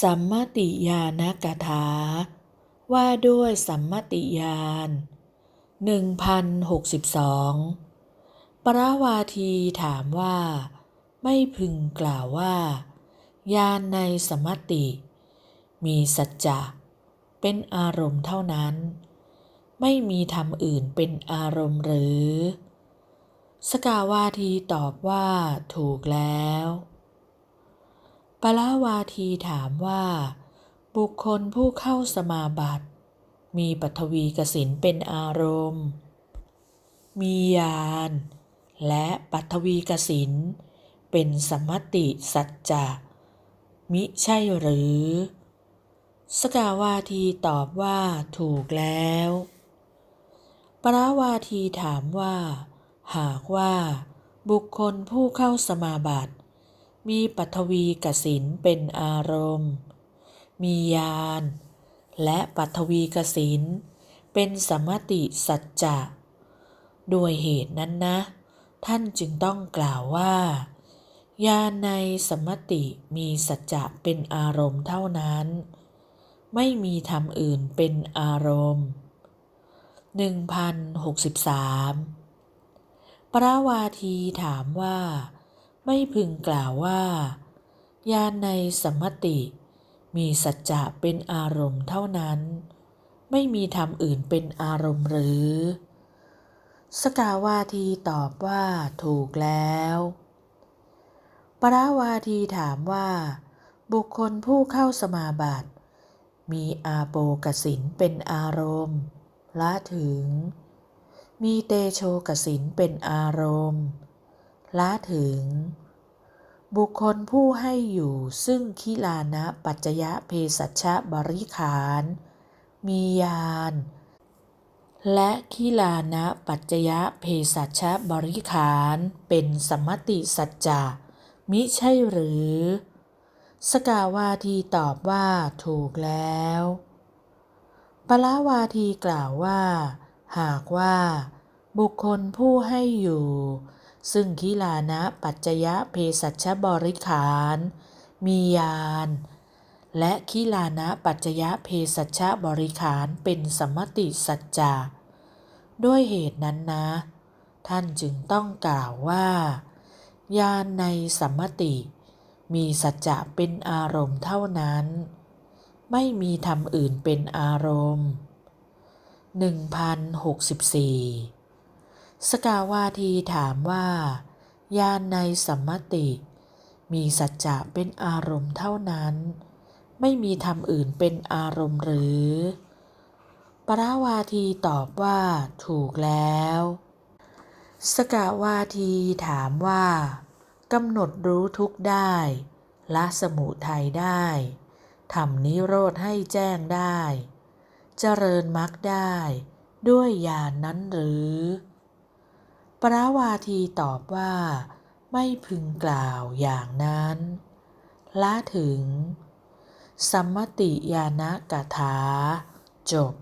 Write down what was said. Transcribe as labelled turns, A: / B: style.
A: สัมมติญาณกถา ว่าด้วยสัมมติญาณ1062 ปราวาทีถามว่า ไม่พึงกล่าวว่า ญาณในสมมติ มีสัจจะเป็นอารมณ์เท่านั้น ไม่มีธรรมอื่นเป็นอารมณ์หรือ สกาวาทีตอบว่า ถูกแล้ว ปลาวาทีถามว่า บุคคลผู้เข้าสมาบัติ มีปัทวีกสินเป็นอารมณ์ มีญาณและปัทวีกสินเป็นสมมติสัจจะมิใช่หรือ สกาวาทีตอบว่าถูกแล้ว ปราวาทีถามว่า หากว่าบุคคลผู้เข้าสมาบัติ มีปัทวีกสินเป็นอารมณ์ มีญาณและปัทวีกสินเป็นสมมติสัจจะด้วยเหตุนั้นนะ ท่านจึงต้องกล่าวว่าญาณในสมมติมีสัจจะเป็นอารมณ์เท่านั้น ไม่มีธรรมอื่นเป็นอารมณ์ 1063ปราวาทีถามว่า ไม่พึงกล่าวว่า ญาณในสมมติ มีสัจจะเป็นอารมณ์เท่านั้น ไม่มีธรรมอื่นเป็นอารมณ์หรือ สกาวาทีตอบว่าถูกแล้วปราวาทีถามว่า บุคคลผู้เข้าสมาบัติ มีอาโปกสินเป็นอารมณ์ละถึง มีเตโชกสินเป็นอารมณ์ ละถึง บุคคลผู้ให้อยู่ซึ่งคิลานะปัจจยะเพสัชะบริขาร มีญาณและคิลานะปัจจยะเพสัชะบริขารเป็นสมมติสัจจะมิใช่หรือ สกาวาทีตอบว่าถูกแล้วปลาวาทีกล่าวว่า หากว่า บุคคลผู้ให้อยู่ ซึ่งคิลานะปัจจยะเพสัชบริขาร มีญาณและคิลานะปัจจยะเพสัชบริขารเป็นสมมติสัจจะด้วยเหตุนั้นนะ ท่านจึงต้องกล่าวว่า ญาณในสัมมติ มีสัจจะเป็นอารมณ์เท่านั้น ไม่มีธรรมอื่นเป็นอารมณ์ 1064 สกาวาทีถามว่าญาณในสัมมติ มีสัจจะเป็นอารมณ์เท่านั้น ไม่มีธรรมอื่นเป็นอารมณ์หรือ ปราวาทีตอบว่า ถูกแล้ว สกาวาทีถามว่ากำหนดรู้ทุกได้ละสมุทัยได้ทำนิโรธให้แจ้งได้ เจริญมรรคได้ ด้วยญาณนนั้นหรือ ปราวาทีตอบว่า ไม่พึงกล่าวอย่างนั้น ละถึง สัมมติยาณกถา จบ